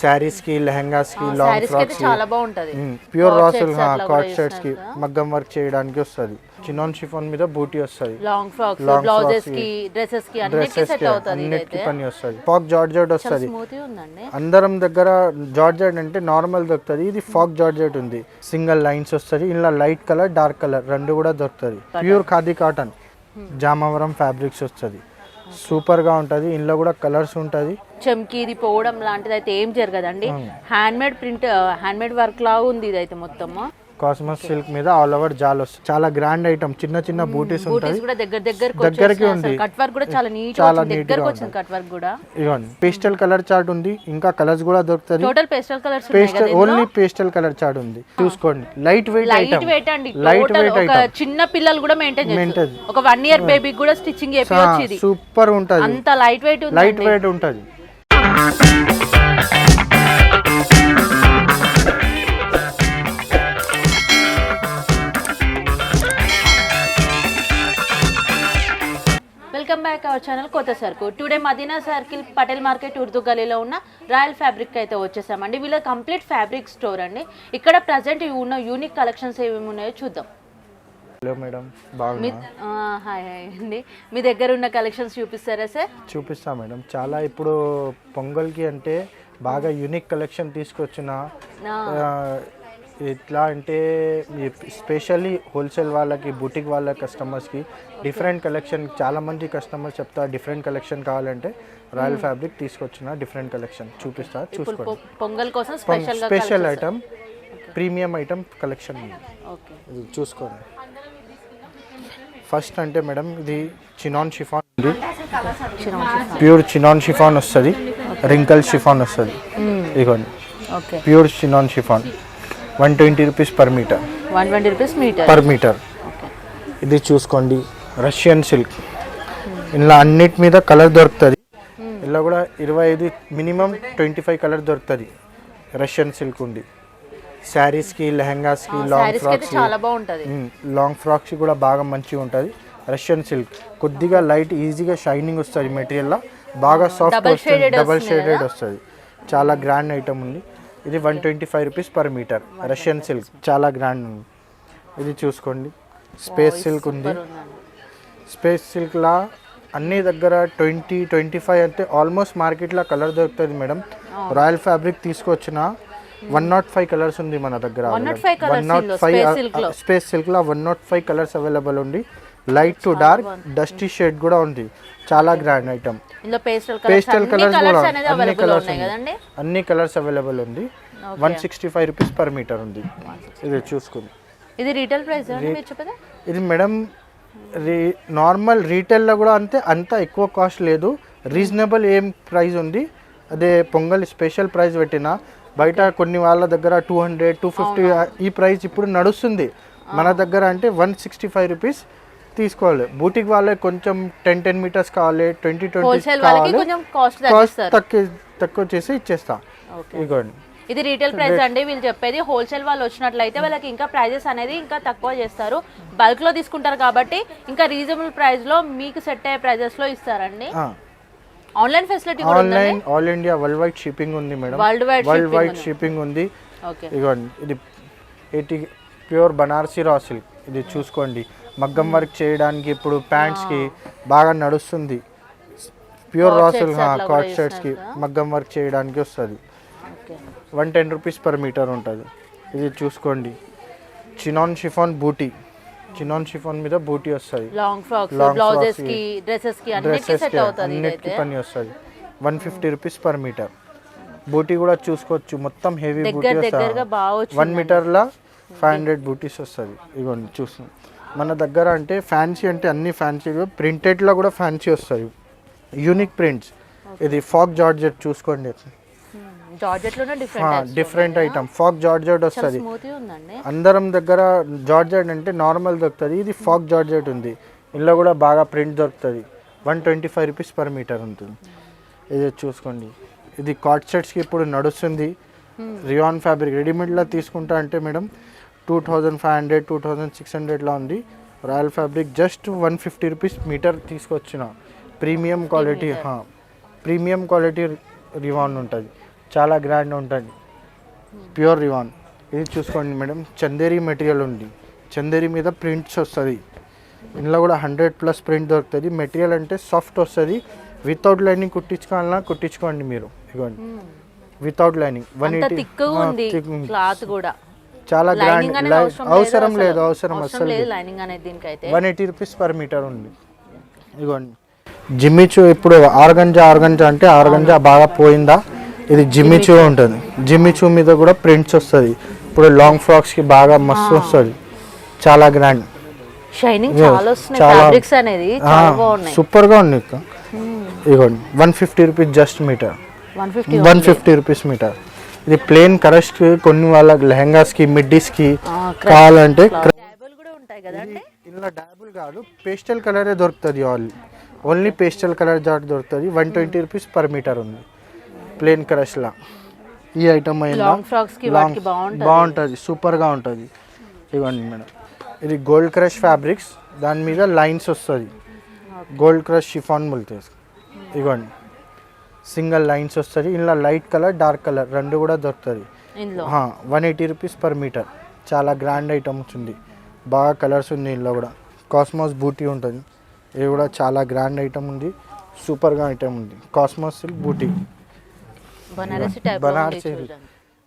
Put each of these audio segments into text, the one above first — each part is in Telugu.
శారీస్కి లెహంగాస్కి లాంగ్ ఫ్రాక్స్ చాలా బాగుంటది. ప్యూర్ రాసుల్ కాట్ షర్ట్స్కి మగ్గం వర్క్ చేయడానికి వస్తుంది. చినాన్ షిఫాన్ మీద బూటీ వస్తుంది. లాంగ్ ఫ్రాక్స్ బ్లౌజెస్కి డ్రెస్సెస్కి అన్నిటికీ సెట్ అవుతుంది పని వస్తుంది. ఫాక్ జార్జెట్ చాలా వస్తుంది. అందరం దగ్గర జార్జెట్ అంటే నార్మల్ దొరుకుతుంది. ఇది ఫాక్ జార్జెట్ ఉంది. సింగిల్ లైన్స్ వస్తుంది. ఇలా లైట్ కలర్ డార్క్ కలర్ రెండు కూడా దొరుకుతుంది. Pure khadi cotton jamawar fabrics వస్తుంది. సూపర్గా ఉంటుంది. ఇందులో కూడా కలర్స్ ఉంటుంది. చెమ్కి ఇది పోవడం లాంటిది అయితే ఏం జరగదండి. Hand made print hand made work లాగా ఉంది ఇదైతే మొత్తము. కాస్మస్ సిల్క్ మీద ఆల్ ఓవర్ జాల్ వస్తుంది చాలా గ్రాండ్ ఐటమ్ చిన్న చిన్న బూటీస్ ఉంటాయి. కూడా దగ్గర దగ్గరకు దగ్గరికి ఉంది. కట్ వర్క్ కూడా చాలా నీట్ చాలా దగ్గరకు వచ్చింది కట్ వర్క్ కూడా. ఇవ్వండి పేస్టల్ కలర్ చార్ట్ ఉంది. ఇంకా కలర్స్ కూడా దొరుకుతుంది total pastel colours pastel only pastel colour chart ఉంది. చూసుకోండి. లైట్ వెయిట్ లైట్ వెయిట్ అండి. లైట్ వెయిట్ ఒక చిన్న పిల్లలు కూడా మెయింటైన్. చేస్తారు. ఒక వన్ ఇయర్ బేబీకి కూడా స్టిచ్చింగ్ చేపించచ్చు ఇది. సూపర్ ఉంటుంది. అంత లైట్ వెయిట్ ఉంది లైట్ వెయిట్ ఉంటుంది. వెల్కమ్ బ్యాక్ అవర్ ఛానల్ కొత్త సరుకు. Today Madina circle Patel market Urdu గలీలో ఉన్న రాయల్ ఫ్యాబ్రిక్ అయితే వచ్చేసామండి. వీళ్ళ కంప్లీట్ ఫ్యాబ్రిక్ స్టోర్ అండి. ఇక్కడ ప్రజెంట్ ఉన్న యూనిక్ కలెక్షన్స్ ఏమేమి ఉన్నాయో చూద్దాం. హలో మేడం మీ హాయ్ హాయ్ అండి. మీ దగ్గర ఉన్న కలెక్షన్స్ చూపిస్తారా సార్? చూపిస్తా మేడం. చాలా ఇప్పుడు పొంగల్కి అంటే బాగా యూనిక్ కలెక్షన్ తీసుకొచ్చిన ఎట్లా అంటే స్పెషల్లీ హోల్సేల్ వాళ్ళకి బుటిక్ వాళ్ళ కస్టమర్స్కి డిఫరెంట్ కలెక్షన్ చాలా మంది కస్టమర్స్ చెప్తా డిఫరెంట్ కలెక్షన్ కావాలంటే రాయల్ ఫ్యాబ్రిక్ తీసుకొచ్చిన డిఫరెంట్ కలెక్షన్ చూపిస్తా చూసుకోండి. పొంగల్ కోసం special item premium item collection ఇది చూసుకోండి. ఫస్ట్ అంటే మేడం ఇది చినాన్ షిఫాన్ ఉంది. ప్యూర్ చినాన్ షిఫాన్ వస్తుంది. రింకల్ షిఫాన్ వస్తుంది. ఇదిగోండి. Okay. Pure chinon chiffon. One twenty rupees per metre. One twenty rupees metre. Per metre. ఇది చూసుకోండి. Russian silk. ఇలా అన్నిటి మీద కలర్ దొరుకుతుంది. ఇలా కూడా ఇరవై ఐదు మినిమం ట్వంటీ ఫైవ్ కలర్ దొరుకుతుంది. రష్యన్ సిల్క్ ఉంది. శారీస్కి లెహంగాస్కి లాంగ్ ఫ్రాక్స్కి చాలా బాగుంటది. లాంగ్ ఫ్రాక్స్ కూడా బాగా మంచిగా ఉంటుంది. రష్యన్ సిల్క్ కొద్దిగా లైట్ ఈజీగా షైనింగ్ వస్తుంది మెటీరియల్లో బాగా సాఫ్ట్ వస్తుంది డబల్ షేడెడ్ వస్తుంది చాలా గ్రాండ్ ఐటమ్ ఉంది. ఇది one twenty five rupees per metre Russian silk చాలా గ్రాండ్ ఉంది. ఇది చూసుకోండి. స్పేస్ సిల్క్ ఉంది. స్పేస్ సిల్క్లా అన్ని దగ్గర ట్వంటీ ట్వంటీ ఫైవ్ అంటే ఆల్మోస్ట్ మార్కెట్లో కలర్ దొరుకుతుంది మేడం రాయల్ ఫ్యాబ్రిక్ తీసుకొచ్చిన వన్ నాట్ ఫైవ్ కలర్స్ ఉంది మన దగ్గర 105 colours one nought five space silk లో. స్పేస్ సిల్క్లో one nought five colours available ఉంది. Light to dark dusty shade కూడా ఉంది. చాలా గ్రాండ్ ఐటమ్ పేస్టల్ కలర్స్ కూడా అన్ని కలర్స్ ఉన్నాయి అన్ని కలర్స్ అవైలబుల్ ఉంది. One sixty five rupees per metre ఉంది. ఇది చూసుకోండి ఇది రీటైల్ ప్రైస్ ఇది మేడం రీ నార్మల్ రీటైల్లో కూడా అంతే అంత ఎక్కువ కాస్ట్ లేదు. రీజనబుల్ ఏం ప్రైస్ ఉంది? అదే పొంగల్ స్పెషల్ ప్రైస్ పెట్టిన బయట కొన్ని వాళ్ళ దగ్గర టూ హండ్రెడ్ టూ ఫిఫ్టీ ఈ ప్రైస్ ఇప్పుడు నడుస్తుంది. మన దగ్గర అంటే వన్ సిక్స్టీ ఫైవ్ రూపీస్ తీసుకోవాలి. బూటిక్ వాళ్ళకి కొంచెం టెన్ టెన్ మీటర్స్ కావాలి ట్వంటీ ట్వంటీ కావాలి. కొంచెం కాస్ట్ తక్కువ తక్కువ చేసి ఇచ్చేస్తా. ఇదిగోండి ఇది రీటైల్ ప్రైస్ అండి. వీళ్ళు చెప్పేది హోల్సేల్ వాళ్ళు వచ్చినట్లయితే వాళ్ళకి ఇంకా ప్రైజెస్ అనేది ఇంకా తక్కువ చేస్తారు. బల్క్లో తీసుకుంటారు కాబట్టి ఇంకా రీజనబుల్ ప్రైస్లో మీకు సెట్ అయ్యే ప్రైజెస్లో ఇస్తారండి. Online facility online all India worldwide shipping ఉంది madam worldwide world wide shipping ఉంది. ఇదిగోండి ఇది eighty pure Banarasi raw silk ఇది చూసుకోండి. మగ్గం వర్క్ చేయడానికి ఇప్పుడు ప్యాంట్స్కి బాగా నడుస్తుంది. ప్యూర్ రా సిల్క్ కాట్ షర్ట్స్కి మగ్గం వర్క్ చేయడానికి వస్తుంది. One ten rupees per metre ఉంటుంది. ఇది చూసుకోండి. చినాన్ షిఫాన్ బూటీ చినాన్ షిఫాన్ మీద బూటీ వస్తుంది లాంగ్ ఫ్రాక్స్ బ్లౌజెస్కి డ్రెస్సెస్కి అన్నిటికీ సెట్ అవుతుంది అన్నిటికీ పని వస్తుంది one fifty rupees per metre బూటీ కూడా చూసుకోవచ్చు. మొత్తం హెవీ బూటీ వచ్చింది వన్ మీటర్లో ఫైవ్ హండ్రెడ్ బూటీస్ వస్తుంది ఇగోండి చూస్తున్నాం. మన దగ్గర అంటే ఫ్యాన్సీ అంటే అన్ని ఫ్యాన్సీ ప్రింటెడ్లో కూడా ఫ్యాన్సీ వస్తుంది యూనిక్ ప్రింట్స్ ఇది ఫాక్ జార్జెట్ చూసుకోండి. Different different item faux georgette వస్తుంది. అందరం దగ్గర జార్జెట్ అంటే నార్మల్ దొరుకుతుంది. ఇది ఫాక్ జార్జెట్ ఉంది. ఇందులో కూడా బాగా ప్రింట్ దొరుకుతుంది. One twenty five rupees per metre ఉంటుంది ఇది చూసుకోండి. ఇది కాట్ సెట్స్కి ఇప్పుడు నడుస్తుంది. రియాన్ ఫ్యాబ్రిక్ రెడీమేడ్లో తీసుకుంటా అంటే madam two thousand five hundred two thousand six హండ్రెడ్లో ఉంది. Royal Fabric just one fifty rupees metre తీసుకొచ్చిన. Premium quality premium quality rayon ఉంటుంది. చాలా గ్రాండ్ ఉంటుంది. Pure rayon. ఇది చూసుకోండి మేడం. చందేరి మెటీరియల్ ఉంది. చందేరి మీద ప్రింట్స్ వస్తుంది. ఇందులో కూడా హండ్రెడ్ ప్లస్ ప్రింట్ దొరుకుతుంది. మెటీరియల్ అంటే సాఫ్ట్ వస్తుంది. వితౌట్ లైనింగ్ కుట్టించుకోవాలన్నా కుట్టించుకోండి మీరు. ఇదిగోండి without lining. One eighty. Cloth కూడా. చాలా గ్రాండ్. అవసరం లేదు. అవసరం అసలు. One eighty rupees per metre ఉంది. ఇదిగోండి జిమ్మిచు ఇప్పుడు ఆర్గంజా ఆర్గంజా అంటే ఆర్గంజా బాగా పోయిందా? ఇది జిమ్మిచు ఉంటుంది. జిమ్మిచు మీద కూడా ప్రింట్స్ వస్తుంది. ఇప్పుడు లాంగ్ ఫ్రాక్స్కి బాగా మస్తు వస్తుంది. చాలా గ్రాండ్. షైనింగ్ Yes, చాలా ఫ్యాబ్రిక్స్ అనేది సూపర్గా ఉంది ఇక ఇదిగోండి one fifty rupees just metre. One fifty rupees metre. ఇది ప్లేన్ కరస్ట్ కొన్ని వాళ్ళకి లెహంగాస్కి మిడ్డీస్కి కావాలంటే కూడా ఉంటాయి కదండి ఇందులో డాబుల్ కాదు. పేస్టల్ కలరే దొరుకుతుంది ఆల్ ఓన్లీ పేస్టల్ కలర్ జాట్ దొరుకుతుంది. One twenty rupees per metre ఉంది. ప్లేన్ క్రష్లా. ఈ ఐటమ్ లాంగ్ వాటికి బాగుంటుంది. బాగుంటుంది సూపర్గా ఉంటుంది. ఇవ్వండి మేడం. ఇది గోల్డ్ క్రష్ ఫ్యాబ్రిక్స్ దాని మీద లైన్స్ వస్తుంది. గోల్డ్ క్రష్ షిఫాన్ బుల్తేస్ ఇవ్వండి. సింగల్ లైన్స్ వస్తుంది. ఇందులో లైట్ కలర్ డార్క్ కలర్ రెండు కూడా దొరుకుతుంది. One eighty rupees per metre. చాలా గ్రాండ్ ఐటమ్స్ ఉంది. బాగా కలర్స్ ఉంది ఇందులో కూడా. కాస్మాస్ బూటీ ఉంటుంది. ఇది కూడా చాలా గ్రాండ్ ఐటమ్ ఉంది. సూపర్గా ఐటమ్ ఉంది. కాస్మాస్ సిల్క్ బూటీ. బనారసి టైప్ బనారసి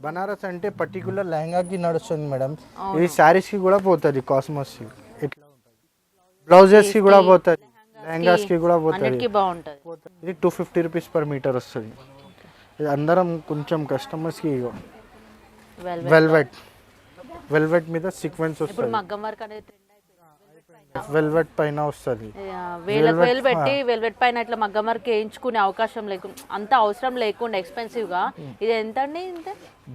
బనారస్ అంటే పర్టికులర్ లెహంగాకి నడుస్తుంది మేడం. ఇది శారీస్కి కూడా పోతుంది కాస్మాస్ ఇట్లా బ్లౌజెస్కి కూడా పోతుంది లెహంగాస్కి కూడా పోతుంది. ఇది two fifty rupees per metre వస్తుంది. ఇది అందరం కొంచెం కస్టమర్స్కి వెల్ వెల్వెట్ వెల్వెట్ మీద సీక్వెన్స్ వస్తుంది మగ్గం వర్క్ అనేది trend వెల్వెట్ పైన వస్తుంది. వేలకు వేలు పెట్టి వెల్వెట్ పైన ఇట్లా మగ్గం వర్క్ వేయించుకునే అవకాశం లేకుండా అంత అవసరం లేకుండా ఎక్స్పెన్సివ్గా. ఇది ఎంత అండి ఇంత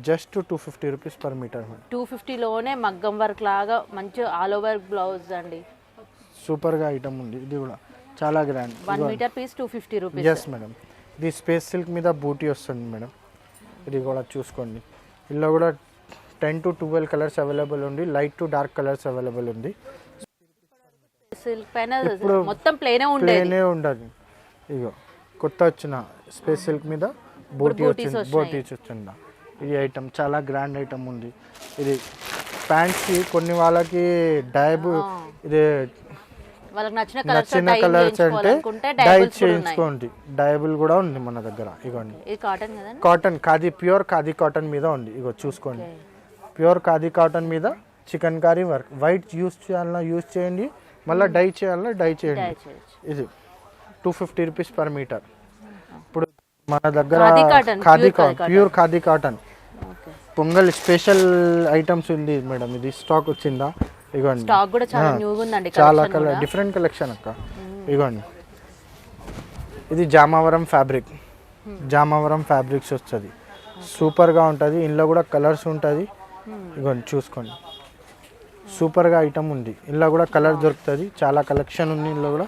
just two fifty rupees per metre two ఫిఫ్టీలోనే మగ్గం వర్క్ లాగా మంచి ఆల్ ఓవర్ బ్లౌజ్ అండి. సూపర్గా ఐటమ్ ఉంది ఇది కూడా. చాలా grand one metre piece two fifty rupees yes madam ఇది స్పేస్ సిల్క్ మీద బూటీ వస్తుంది మేడం ఇది కూడా చూసుకోండి. ఇందులో కూడా ten to twelve colours available ఉంది light to dark colours available ఉంది. సిల్క్ పైన మొత్తం ప్లేనే ఉండేది. ఉండదు. ఇగో కొత్త వచ్చిన స్పేస్ సిల్క్ మీద బూటీ వచ్చింది బూటీస్ వచ్చిందా? ఈ ఐటమ్ చాలా గ్రాండ్ ఐటమ్ ఉంది. ఇది ప్యాంట్స్కి కొన్ని వాళ్ళకి డైబు ఇది వాళ్ళకి నచ్చిన కలర్స్ నచ్చిన కలర్స్ అంటే డై చేయించుకోండి. డైబుల్ కూడా ఉంది మన దగ్గర ఇగోండి. ఇది cotton cotton khadi pure khadi cotton మీద ఉంది. ఇగో చూసుకోండి. ప్యూర్ ఖాదీ కాటన్ మీద chikankari work white use చేయాలన్నా యూస్ చేయండి. మళ్ళీ డై చేయాలన్నా డై చేయండి. ఇది two fifty rupees per metre ఇప్పుడు మన దగ్గర khadi khadi pure khadi cotton. Pongal special items ఉంది మేడం ఇది స్టాక్ వచ్చిందా? ఇగోండి. స్టాక్ కూడా చాలా న్యూగా ఉందండి చాలా కలర్. డిఫరెంట్ కలెక్షన్ అక్క. ఇగోండి. ఇది జామావరం ఫ్యాబ్రిక్. జామావరం ఫ్యాబ్రిక్స్ వస్తుంది. సూపర్గా ఉంటుంది ఇందులో కూడా కలర్స్ ఉంటుంది. ఇగోండి చూసుకోండి. సూపర్గా ఐటమ్ ఉంది. ఇందులో కూడా కలర్ దొరుకుతుంది. చాలా కలెక్షన్ ఉంది ఇందులో కూడా.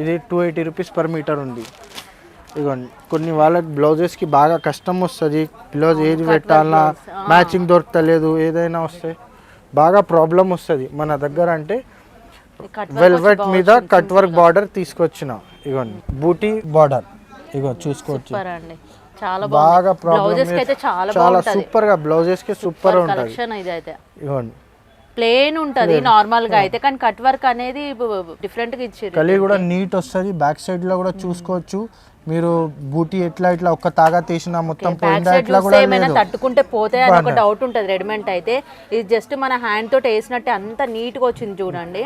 ఇది two eighty rupees per metre ఉంది. ఇగోండి. కొన్ని వాళ్ళకి బ్లౌజెస్కి బాగా కష్టం వస్తుంది. బ్లౌజ్ ఏది పెట్టాలన్నా మ్యాచింగ్ దొరకలేదు ఏదైనా వస్తే బాగా ప్రాబ్లం వస్తుంది. మన దగ్గర అంటే వెల్వెట్ మీద కట్ వర్క్ బార్డర్ తీసుకొచ్చిన. ఇగోండి. బూటీ బార్డర్ ఇగో చూసుకోవచ్చు. బాగా ప్రాబ్లం చాలా చాలా బాగుంటది. సూపర్గా బ్లౌజెస్కి సూపర్ ఉంటుంది. ఇగోండి. ప్లేన్ ఉంటది నార్మల్గా అయితే కానీ కట్ వర్క్ అనేది డిఫరెంట్గా ఇచ్చారు కలి కూడా నీట్ వస్తుంది బ్యాక్ సైడ్లో కూడా చూసుకోవచ్చు. మీరు బూటీ ఎట్లా ఇట్లా ఒక్క తాగా తీసినా మొత్తం పోయిందా ఇట్లా కూడా ఏమైనా తట్టుకుంటే పోతే అని ఒక డౌట్ ఉంటది రెడీమేడ్ అయితే. ఇది జస్ట్ మన హ్యాండ్ తోటి వేసినట్టే అంత నీట్గా వచ్చింది చూడండి.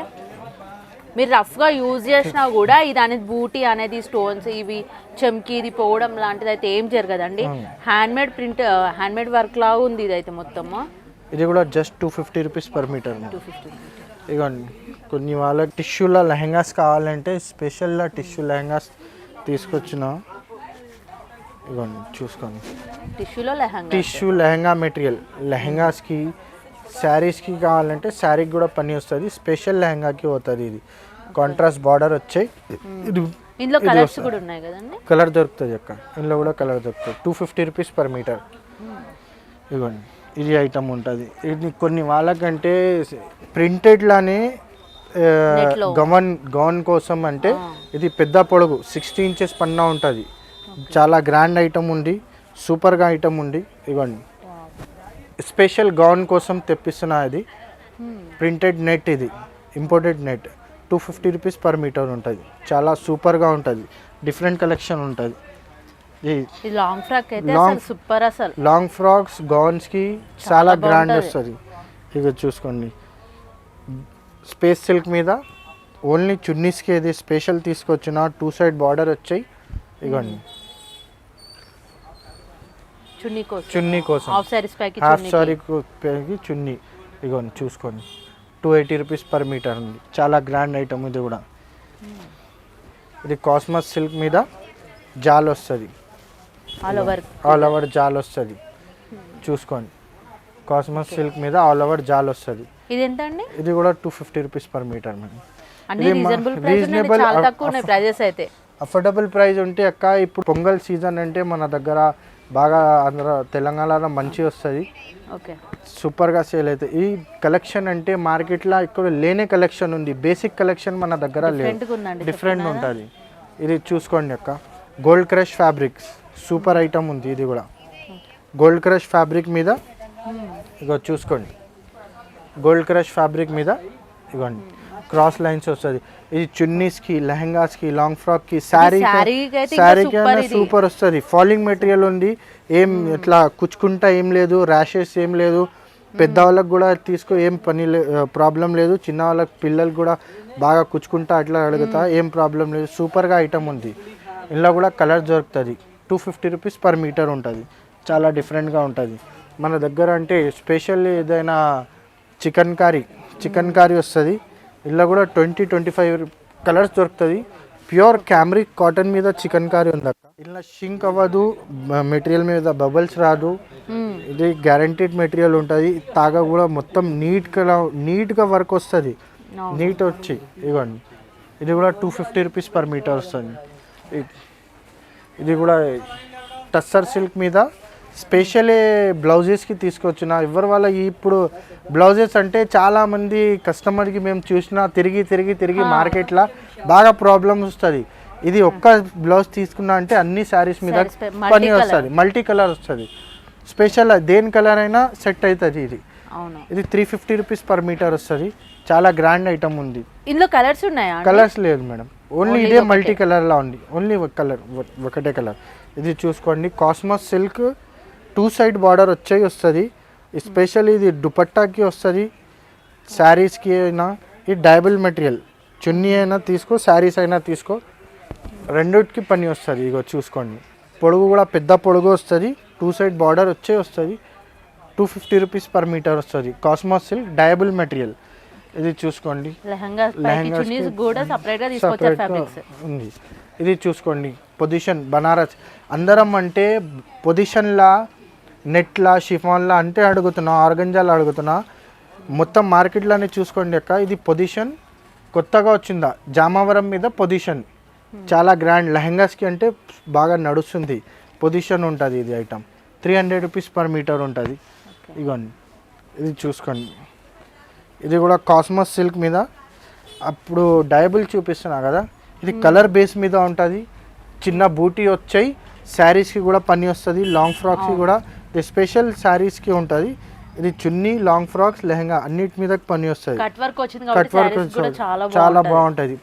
మీరు రఫ్గా యూజ్ చేసినా కూడా ఇది అనేది బూటీ అనేది స్టోన్స్ ఇవి చెమ్కి ఇది పోవడం లాంటిది అయితే ఏం జరగదండి. Hand made print hand made work లాగా ఉంది ఇది అయితే మొత్తము. ఇది కూడా just two fifty rupees per metre ఇగోండి కొన్ని వాళ్ళకి టిష్యూల లెహంగాస్ కావాలంటే స్పెషల్గా టిష్యూ లెహంగాస్ తీసుకొచ్చిన. ఇగోండి చూసుకోండి. టిష్యూలో లెహంగా టిష్యూ లెహంగా మెటీరియల్. లెహంగాస్కి శారీస్కి కావాలంటే శారీకి కూడా పని వస్తుంది. స్పెషల్ లెహంగాకి పోతుంది ఇది. కాంట్రాస్ట్ బార్డర్ వచ్చాయి. ఇది ఇందులో కలర్స్ కూడా ఉన్నాయి కదండి? కలర్ దొరుకుతుంది అక్క. ఇందులో కూడా కలర్ దొరుకుతుంది. Two fifty rupees per metre ఇదిగోండి ఇది ఐటమ్ ఉంటుంది. ఇది కొన్ని వాళ్ళకంటే ప్రింటెడ్లానే Net లో. గవన్ గౌన్ కోసం అంటే ఇది పెద్ద పొడుగు సిక్స్టీ ఇంచెస్ పన్నా ఉంటుంది. చాలా గ్రాండ్ ఐటమ్ ఉంది సూపర్గా ఐటమ్ ఉంది ఇవ్వండి. స్పెషల్ గౌన్ కోసం తెప్పిస్తున్నా ఇది. ప్రింటెడ్ నెట్ ఇది imported net two fifty rupees per metre ఉంటుంది. చాలా సూపర్గా ఉంటుంది. డిఫరెంట్ కలెక్షన్ ఉంటుంది. ఈ లాంగ్ ఫ్రాక్ అయితే అసలు సూపర్ అసలు. లాంగ్ ఫ్రాక్స్ గౌన్స్కి చాలా గ్రాండ్. వస్తుంది. ఇక చూసుకోండి. స్పేస్ సిల్క్ మీద ఓన్లీ చున్నీస్కి ఇది స్పెషల్ తీసుకొచ్చిన టూ సైడ్ బార్డర్ వచ్చాయి. ఇగోండి. చున్నీ కోసం. చున్నీ కోసం. హాఫ్ సారీస్ సారీ చున్నీ ఇగోండి చూసుకోండి. Two eighty rupees per metre ఉంది. చాలా గ్రాండ్ ఐటమ్ ఇది కూడా. ఇది కాస్మస్ సిల్క్ మీద జాల్ వస్తుంది. ఆల్ ఓవర్ ఆల్ ఓవర్ జాల్ వస్తుంది. చూసుకోండి. కాస్మస్ సిల్క్ మీద ఆల్ ఓవర్ జాల్ వస్తుంది. ఇది ఎంత అండి ఇది కూడా two fifty rupees per metre madam reasonable prices అయితే. అఫోర్డబుల్ ప్రైస్ ఉంటే అక్క ఇప్పుడు పొంగల్ సీజన్ అంటే మన దగ్గర బాగా ఆంధ్ర తెలంగాణలో మంచి వస్తుంది. ఓకే సూపర్గా సేల్ అవుతుంది ఈ కలెక్షన్ అంటే మార్కెట్లో ఇక్కడ లేనే కలెక్షన్ ఉంది. బేసిక్ కలెక్షన్ మన దగ్గర లేదు. డిఫరెంట్ ఉంటుంది. ఇది చూసుకోండి అక్క. Gold crush fabrics super item ఉంది ఇది కూడా. గోల్డ్ క్రష్ ఫ్యాబ్రిక్ మీద ఇగో చూసుకోండి. గోల్డ్ క్రష్ ఫ్యాబ్రిక్ మీద ఇగోండి. క్రాస్ లైన్స్ వస్తుంది. ఇది చున్నీస్కి లెహంగాస్కి లాంగ్ ఫ్రాక్కి శారీ శారీకి ఇది. సూపర్ వస్తుంది. ఫాలింగ్ మెటీరియల్ ఉంది. ఏం ఇట్లా కుచ్చుకుంటా ఏం లేదు. ర్యాషెస్ ఏం లేదు. పెద్దవాళ్ళకి కూడా తీసుకో ఏం పని ప్రాబ్లం లేదు. చిన్న వాళ్ళకి పిల్లలు కూడా బాగా కుచ్చుకుంటా అట్లా అడుగుతా. ఏం ప్రాబ్లం లేదు. సూపర్గా ఐటమ్ ఉంది. ఇందులో కూడా కలర్ దొరుకుతుంది. Two fifty rupees per metre ఉంటుంది. చాలా డిఫరెంట్గా ఉంటుంది. మన దగ్గర అంటే స్పెషల్ ఏదైనా చికెన్ కర్రీ చికెన్ కర్రీ వస్తుంది. ఇందులో కూడా ట్వంటీ ట్వంటీ ఫైవ్ కలర్స్ దొరుకుతుంది. ప్యూర్ క్యామ్రిక్ కాటన్ మీద చికెన్ కర్రీ ఉంది అక్క. ఇలా షింక్ అవ్వదు మెటీరియల్ మీద బబుల్స్ రాదు. ఇది గ్యారంటీడ్ మెటీరియల్ ఉంటుంది. తాగా కూడా మొత్తం నీట్గా నీట్గా వర్క్ వస్తుంది. నీట్ వచ్చి ఇవ్వండి ఇది కూడా two fifty rupees per metre వస్తుంది. ఇది కూడా టస్సర్ సిల్క్ మీద. స్పెషల్ బ్లౌజెస్కి తీసుకొచ్చిన. ఎవరి వల్ల ఇప్పుడు బ్లౌజెస్ అంటే చాలా మంది కస్టమర్కి మేము చూసినా తిరిగి తిరిగి తిరిగి మార్కెట్లో బాగా ప్రాబ్లమ్ వస్తుంది. ఇది ఒక్క బ్లౌజ్ తీసుకున్నా అంటే అన్ని శారీస్ మీద పని. వస్తుంది. మల్టీ కలర్ వస్తుంది. స్పెషల్ దేని కలర్ అయినా సెట్ అవుతుంది ఇది. అవును. ఇది three fifty rupees per metre వస్తుంది. చాలా గ్రాండ్ ఐటమ్ ఉంది. ఇందులో కలర్స్ ఉన్నాయా? కలర్స్ లేదు మేడం. ఓన్లీ ఇదే మల్టీ కలర్లా ఉంది. ఓన్లీ ఒక కలర్ ఒకటే కలర్ ఇది చూసుకోండి. Cosmos silk two side border వచ్చేవి వస్తుంది. స్పెషల్ ఇది దుపట్టాకి వస్తుంది. శారీస్కి అయినా ఇది డైబుల్ మెటీరియల్ చున్నీ అయినా తీసుకో శారీస్ అయినా తీసుకో. రెండిటికి పని వస్తుంది. ఇగో చూసుకోండి. పొడుగు కూడా పెద్ద పొడుగు వస్తుంది. టూ సైడ్ బార్డర్ వచ్చే వస్తుంది. Two fifty rupees per metre వస్తుంది. కాస్మాస్ సిల్క్ డయబుల్ మెటీరియల్ ఇది చూసుకోండి. ఉంది. ఇది చూసుకోండి. పొజిషన్ బనారస్ అందరం అంటే పొజిషన్లా నెట్లా షిఫాన్లా అంటే అడుగుతున్నా ఆర్గంజాలు అడుగుతున్నా. మొత్తం మార్కెట్లోనే చూసుకోండి అక్క. ఇది పొజిషన్ కొత్తగా వచ్చిందా? జామావరం మీద పొజిషన్ చాలా గ్రాండ్ లెహంగాస్కి అంటే బాగా నడుస్తుంది. పొజిషన్ ఉంటుంది ఇది item three hundred rupees per metre ఉంటుంది. ఇగోండి. ఇది చూసుకోండి. ఇది కూడా కాస్మస్ సిల్క్ మీద. అప్పుడు డయబుల్ చూపిస్తున్నా కదా. ఇది కలర్ బేస్ మీద ఉంటుంది. చిన్న బూటీ వచ్చాయి. శారీస్కి కూడా పని వస్తుంది. లాంగ్ ఫ్రాక్స్కి కూడా. ఇది స్పెషల్ శారీస్కి ఉంటుంది. ఇది చున్నీ లాంగ్ ఫ్రాక్స్ లెహంగా అన్నిటి మీద పని వస్తుంది. కట్ వర్క్ వచ్చింది చాలా బాగుంటుంది.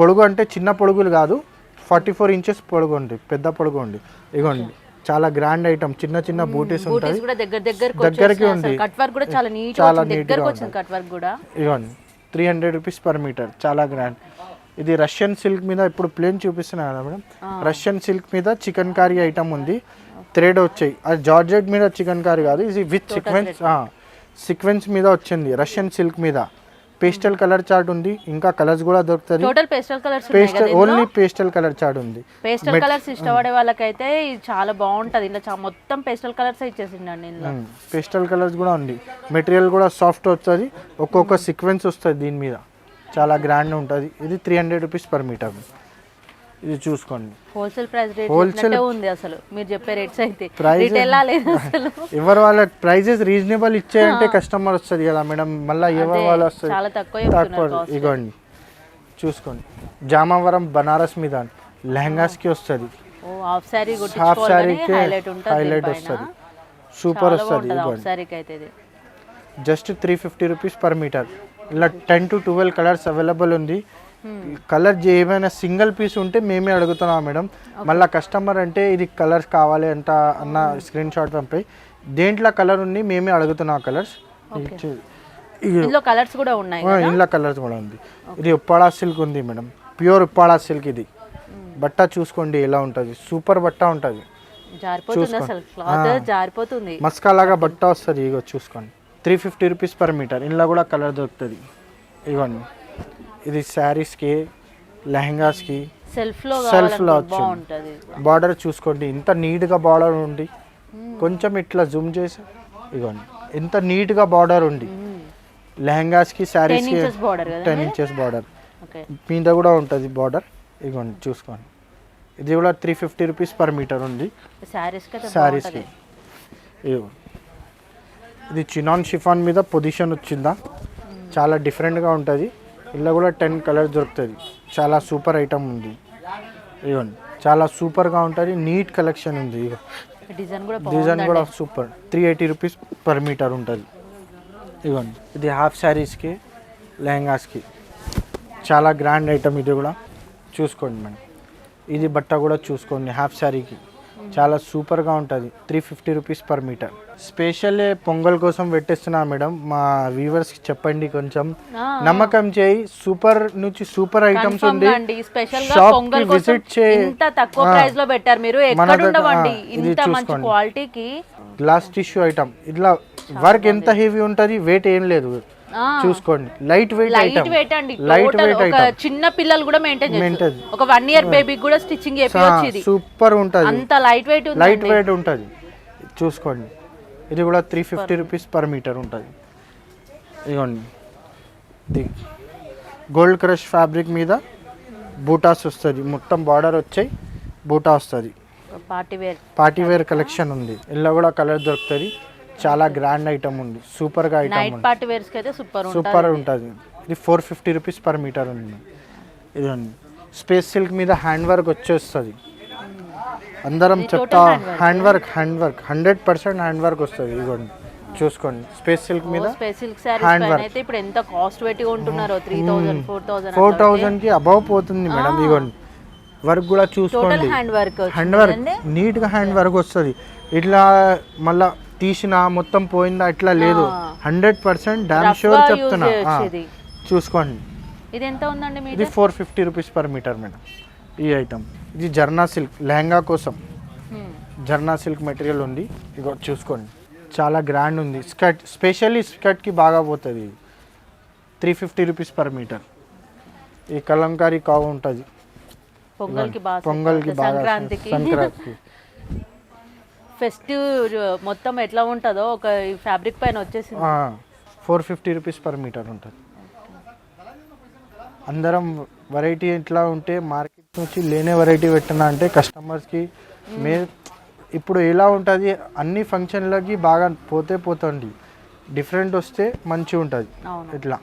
పొడుగు అంటే చిన్న పొడుగులు కాదు. ఫార్టీ ఫోర్ ఇంచెస్ పొడుగు ఉంది. పెద్ద పొడుగు ఉంది. ఇగోండి. చాలా గ్రాండ్ ఐటమ్ చిన్న చిన్న బూటీస్ కూడా దగ్గర దగ్గరకు దగ్గరికి ఉంది. కట్ వర్క్ కూడా చాలా నీట్ చాలా వచ్చింది neat గా దగ్గరకు వచ్చింది కట్ వర్క్ కూడా. ఇవ్వండి three hundred rupees per metre చాలా గ్రాండ్ ఇది రష్యన్ సిల్క్ మీద ఇప్పుడు ప్లేన్ చూపిస్తున్నా కదా మేడం. రష్యన్ సిల్క్ మీద చికెన్ కారీ ఐటమ్ ఉంది. థ్రెడ్ వచ్చాయి. అది జార్జెట్ మీద చికెన్ కారీ కాదు ఇది విత్ సీక్వెన్స్ సీక్వెన్స్ మీద వచ్చింది రష్యన్ సిల్క్ మీద. పేస్టల్ కలర్ చార్ట్ ఉంది. ఇంకా కలర్స్ కూడా దొరుకుతుంది total pastel colours pastel only pastel colour chart ఉంది. పేస్టల్ కలర్స్ ఇష్టపడే వాళ్ళకైతే ఇది చాలా బాగుంటది. ఇలా మొత్తం పేస్టల్ కలర్స్ ఇచ్చేసిండండి పేస్టల్ కలర్స్ కూడా ఉంది. మెటీరియల్ కూడా సాఫ్ట్ వస్తుంది. ఒక్కొక్క సీక్వెన్స్ వస్తుంది దీని మీద. చాలా గ్రాండ్ ఉంటుంది. ఇది three hundred rupees per metre ఇది చూసుకోండి. హోల్సేల్ ప్రైస్ రేట్ చెప్పినట్టే ఉంది అసలు. మీరు చెప్పే రేట్స్ అయితే. అసలు? ఎవరు వాళ్ళ ప్రైజెస్ రీజనబుల్ ఇచ్చాయంటే కస్టమర్ వస్తుంది కదా మేడం. మళ్ళీ ఎవరు వాళ్ళు వస్తుంది? చాలా తక్కువ ఇగోండి. చూసుకోండి. జామావరం బనారస్ మీద లెహంగాస్కి వస్తుంది. హాఫ్ శారీ హాఫ్ శారీకి హైలైట్. వస్తుంది. సూపర్ వస్తుంది just three fifty rupees per metre. ఇలా ten to twelve colours available ఉంది. కలర్ ఏమైనా సింగిల్ పీస్ ఉంటే మేమే అడుగుతున్నాం మేడం. మళ్ళీ కస్టమర్ అంటే ఇది కలర్స్ కావాలి అంట అన్న స్క్రీన్ షాట్ పంపి. దేంట్లో కలర్ ఉంది మేమే అడుగుతున్నాం కలర్స్. ఇందులో కలర్స్ కూడా ఉన్నాయి ఇంట్లో కలర్స్ కూడా ఉంది. ఇది ఉప్పాడా సిల్క్ ఉంది మేడం. ప్యూర్ ఉప్పాడా సిల్క్ ఇది. బట్ట చూసుకోండి ఎలా ఉంటుంది. సూపర్ బట్ట ఉంటుంది. జారిపోతుంది అసలు క్లాత్ జారిపోతుంది. మస్కా లాగా బట్ట వస్తుంది ఇగో చూసుకోండి. Three fifty rupees per metre. ఇందులో కూడా కలర్ దొరుకుతుంది. ఇవ్వండి ఇది శారీస్కి లెహంగాస్కి సెల్ఫ్లో సెల్ఫ్లో వచ్చింది. బార్డర్ చూసుకోండి. ఇంత నీట్గా బార్డర్ ఉంది. కొంచెం ఇట్లా జూమ్ చేసి ఇవ్వండి ఎంత నీట్గా బార్డర్ ఉంది. లెహంగాస్కి శారీస్కి టెన్ ఇంచెస్ బార్డర్ మీద కూడా ఉంటుంది బార్డర్ ఇవ్వండి చూసుకోండి. ఇది కూడా three fifty rupees per metre ఉంది. శారీస్కి ఇవ్వ ఇది చినాన్ షిఫాన్ మీద పొజిషన్ వచ్చిందా? చాలా డిఫరెంట్గా ఉంటుంది. ఇలా కూడా టెన్ కలర్స్ దొరుకుతుంది చాలా సూపర్ ఐటమ్ ఉంది. ఇవ్వండి చాలా సూపర్గా ఉంటుంది. నీట్ కలెక్షన్ ఉంది. ఇక డిజైన్ కూడా డిజైన్ బాగుంది కూడా super three eighty rupees per metre ఉంటుంది. ఇవ్వండి ఇది హాఫ్ శారీస్కి లెహంగాస్కి చాలా గ్రాండ్ ఐటమ్ ఇది కూడా. చూసుకోండి మేడం ఇది బట్ట కూడా చూసుకోండి. హాఫ్ శారీకి చాలా సూపర్గా ఉంటుంది. Three fifty rupees per metre. Special Pongal కోసం పెట్టేస్తున్నా మేడం. మా వ్యూవర్స్కి చెప్పండి కొంచెం. నమ్మకం చేయి. సూపర్ నుంచి సూపర్ ఐటమ్స్ ఉంది. గా అండి స్పెషల్గా Shop కి పొంగల్ కోసం visit చేయి. ఇంత తక్కువ ఆ. ప్రైస్లో పెట్టారు మీరు. ఎక్కడ దగ్గర- ఉండవండి. ఆ, ఇది ఇంత మంచి చూసుకోండి. క్వాలిటీకి గ్లాస్ టిష్యూ ఐటమ్ ఇట్లా వర్క్ ఎంత హెవీ ఉంటుంది వెయిట్ ఏం లేదు. చూసుకోండి. లైట్ వెయిట్ లైట్ వెయిట్ అండి. లైట్ వెయిట్ ఒక చిన్న పిల్లలు కూడా మెయింటైన్. చేస్తారు. ఒక వన్ ఇయర్ బేబీకి కూడా స్టిచ్చింగ్ చేపించచ్చు ఇది. సూపర్ ఉంటుంది. అంత లైట్ వెయిట్ లైట్ వెయిట్ ఉంటుంది. చూసుకోండి. ఇది కూడా three fifty rupees per metre ఉంటుంది. ఇదిగోండి. ఇది గోల్డ్ క్రష్ ఫ్యాబ్రిక్ మీద బూటాస్ వస్తుంది. మొత్తం బార్డర్ వచ్చాయి బూటా వస్తుంది. Party wear party wear collection ఉంది. ఇందులో కూడా కలర్ దొరుకుతుంది. చాలా గ్రాండ్ ఐటమ్ ఉంది. ఐటమ్ నైట్ పార్టీ వేర్స్కి అయితే సూపర్ సూపర్ ఉంటుంది. ఇది four fifty rupees per metre ఉంది. ఇదండి స్పేస్ సిల్క్ మీద హ్యాండ్ వర్క్ వచ్చేస్తుంది. అందరం ఇది చెప్తా hand work hand work hundred percent hand work వస్తుంది. ఇదిగోండి. చూసుకోండి. స్పేస్ సిల్క్ మీద సారీస్ hand పైన work. అయితే ఇప్పుడు ఎంత కాస్ట్ పెట్టి కొంటున్నారో three thousand four thousand four థౌజండ్కి అబవ్ పోతుంది మేడం. ఇదిగోండి. వర్క్ కూడా చూసుకోండి. హ్యాండ్ వర్క్ హ్యాండ్ వర్క్ నీట్గా హ్యాండ్ వర్క్ వస్తుంది. ఇట్లా మళ్ళా తీసిన మొత్తం పోయిందా ఇట్లా లేదు. హండ్రెడ్ పర్సెంట్ డామ్ షూర్ చెప్తున్నా. ఇది చూసుకోండి. ఇది ఎంత ఉందండి ఇది four fifty rupees per metre madam ఈ ఐటమ్. ఇది జర్నా సిల్క్ లెహంగా కోసం. జర్నా సిల్క్ మెటీరియల్ ఉంది. ఇగో చూసుకోండి. చాలా గ్రాండ్ ఉంది. స్కర్ట్ స్పెషల్లీ స్కర్ట్కి బాగా పోతుంది. Three fifty rupees per metre. ఈ కలంకారీ కావు ఉంటుంది. పొంగల్కి బాగా పొంగల్కి బాగా సంక్రాంతికి సంక్రాంతికి. ఫెస్టివ్ మొత్తం ఎట్లా ఉంటుందో ఒక ఫ్యాబ్రిక్ పైన వచ్చేసింది. Four fifty rupees per metre ఉంటుంది. అందరం వెరైటీ ఎట్లా ఉంటే మార్కెట్ నుంచి లేనే వెరైటీ పెట్టినా అంటే కస్టమర్స్కి మే ఇప్పుడు ఎలా ఉంటుంది అన్ని ఫంక్షన్లకి బాగా పోతే పోతుంది. డిఫరెంట్ వస్తే మంచిగా ఉంటుంది ఇట్లా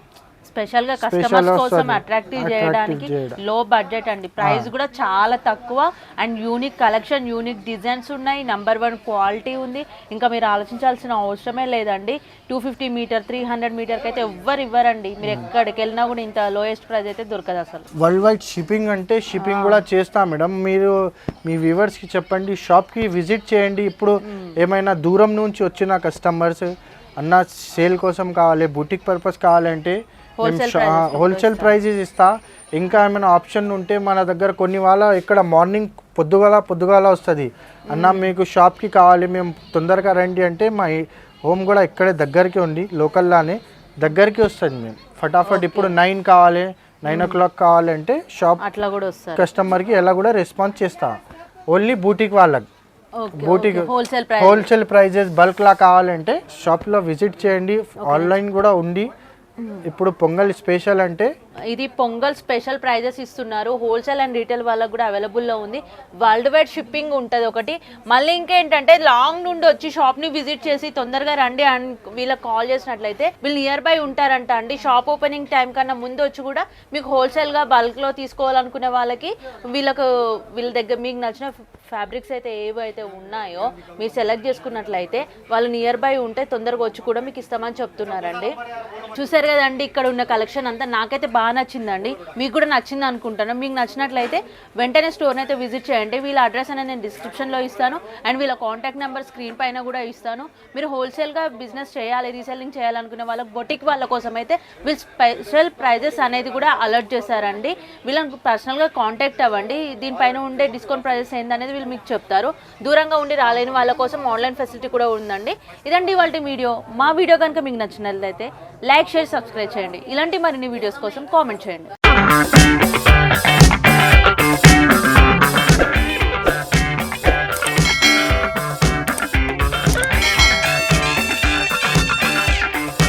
స్పెషల్గా కస్టమర్స్ కోసం. అట్రాక్టివ్ చేయడానికి చేయడం. లో బడ్జెట్ అండి. ప్రైస్ కూడా చాలా తక్కువ. And unique collection unique designs ఉన్నాయి. నంబర్ వన్ క్వాలిటీ ఉంది. ఇంకా మీరు ఆలోచించాల్సిన అవసరమే లేదండి. Two fifty meter three hundred మీటర్కి అయితే ఎవ్వరు ఇవ్వరండి. మీరు ఎక్కడికి వెళ్ళినా కూడా ఇంత లోయెస్ట్ ప్రైస్ అయితే దొరకదు అసలు. వరల్డ్ వైడ్ షిప్పింగ్ అంటే షిప్పింగ్ కూడా చేస్తా మేడం. మీరు మీ వ్యూవర్స్కి చెప్పండి షాప్కి విజిట్ చేయండి. ఇప్పుడు ఏమైనా దూరం నుంచి వచ్చిన కస్టమర్స్ అన్న సేల్ కోసం కావాలి బుటిక్ పర్పస్ కావాలంటే హోల్సేల్ ప్రైజెస్ ఇస్తా. ఇంకా ఏమైనా ఆప్షన్ ఉంటే మన దగ్గర కొన్ని వాళ్ళ ఇక్కడ మార్నింగ్ పొద్దుగాల పొద్దుగాల వస్తుంది. అన్న మీకు షాప్కి కావాలి మేము తొందరగా రండి అంటే మా హోమ్ కూడా ఇక్కడే దగ్గరికి ఉంది లోకల్లానే దగ్గరికి వస్తుంది మేము. ఫటాఫట్ ఇప్పుడు నైన్ కావాలి నైన్ ఓ క్లాక్ కావాలంటే షాప్ అట్లా కూడా వస్తారు కస్టమర్కి ఎలా కూడా రెస్పాన్స్ చేస్తా. ఓన్లీ బూటిక్ వాళ్ళకి. బూటిక్ హోల్సేల్ ప్రైజెస్ బల్క్లా కావాలంటే షాప్లో విజిట్ చేయండి. ఆన్లైన్ కూడా ఉంది ఇప్పుడు పొంగల్ స్పెషల్ అంటే ఇది పొంగల్ స్పెషల్ ప్రైజెస్ ఇస్తున్నారు. హోల్సేల్ అండ్ రీటైల్ వాళ్ళకి కూడా అవైలబుల్లో ఉంది. వరల్డ్ వైడ్ షిప్పింగ్ ఉంటుంది ఒకటి. మళ్ళీ ఇంకేంటంటే లాంగ్ నుండి వచ్చి షాప్ని విజిట్ చేసి తొందరగా రండి అండ్ వీళ్ళకి కాల్ చేసినట్లయితే వీళ్ళు నియర్ బై ఉంటారంట అండి. షాప్ ఓపెనింగ్ టైం కన్నా ముందు వచ్చి కూడా మీకు హోల్సేల్గా బల్క్లో తీసుకోవాలనుకునే వాళ్ళకి వీళ్ళకు వీళ్ళ దగ్గర మీకు నచ్చిన ఫ్యాబ్రిక్స్ అయితే ఏవైతే ఉన్నాయో మీరు సెలెక్ట్ చేసుకున్నట్లయితే వాళ్ళు నియర్ బై ఉంటే తొందరగా వచ్చి కూడా మీకు ఇస్తామని చెప్తున్నారండి. చూసారు కదండి ఇక్కడ ఉన్న కలెక్షన్ అంతా. నాకైతే బాగా బాగా నచ్చిందండి. మీకు కూడా నచ్చింది అనుకుంటాను. మీకు నచ్చినట్లయితే వెంటనే స్టోర్ని అయితే విజిట్ చేయండి. వీళ్ళ అడ్రస్ అనేది నేను డిస్క్రిప్షన్లో ఇస్తాను. అండ్ వీళ్ళ కాంటాక్ట్ నెంబర్ స్క్రీన్ పైన కూడా ఇస్తాను. మీరు హోల్సేల్గా బిజినెస్ చేయాలి రీసెల్లింగ్ చేయాలనుకునే వాళ్ళ బొటిక్ వాళ్ళ కోసం అయితే వీళ్ళు స్పెషల్ ప్రైజెస్ అనేది కూడా అలర్ట్ చేశారండి. వీళ్ళని పర్సనల్గా కాంటాక్ట్ అవ్వండి. దీనిపైన ఉండే డిస్కౌంట్ ప్రైజెస్ ఏందనేది వీళ్ళు మీకు చెప్తారు. దూరంగా ఉండి రాలేని వాళ్ళ కోసం ఆన్లైన్ ఫెసిలిటీ కూడా ఉందండి. ఇదండి ఇవాళ వీడియో మా వీడియో కనుక మీకు నచ్చినట్లయితే లైక్ షేర్ సబ్స్క్రైబ్ చేయండి. ఇలాంటి మరిన్ని వీడియోస్ కోసం కామెంట్ చేయండి